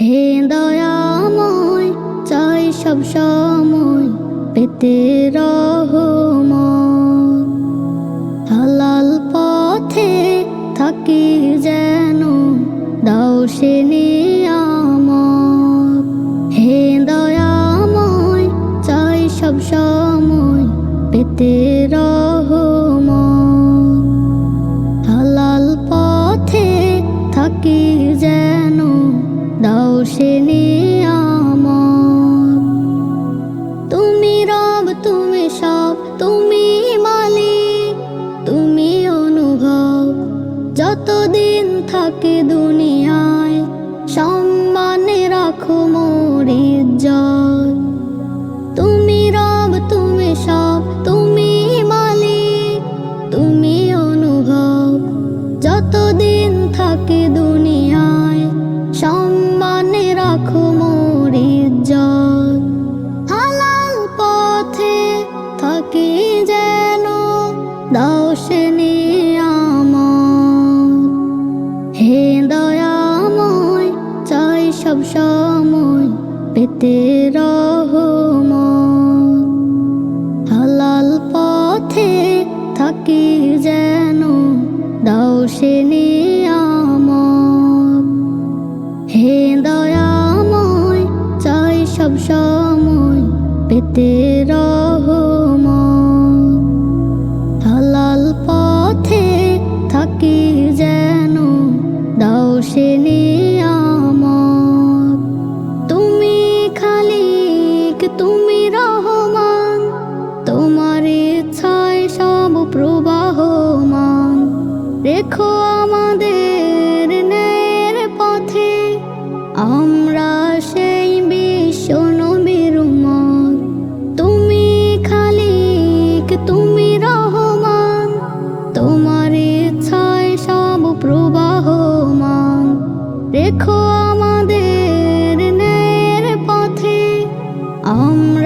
হে দয়াময়, চাই সব সময় পেতে রহমত হালাল পথে থাকি যেন, দাও সে নিয়ামত। হে দয়াময়, চাই সব সময় পেতে রহমত তুমি মালিক তুমি অনুভব। যতদিন থাকে দুনিয়ায় সম্মানে রাখো মোর থাকি যেন সে নিয়ামত হে দয়াময়, চাই সব সময় পেতে রহমত। হালাল পথে থাকি যেন সে নিয়ামত হে দয়াময়, চাই সব সময় পেতে রহমত। রেখো আমাদের ন্যায়ের পথে। আমরা সেই বিশ্ব নবীর উম্মত। তুমি খালিক, তুমি রহমান। তোমার ইচ্ছায় সব প্রবাহমান। রেখো আমাদের ন্যায়ের পথে। আমরা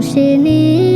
হোসেনের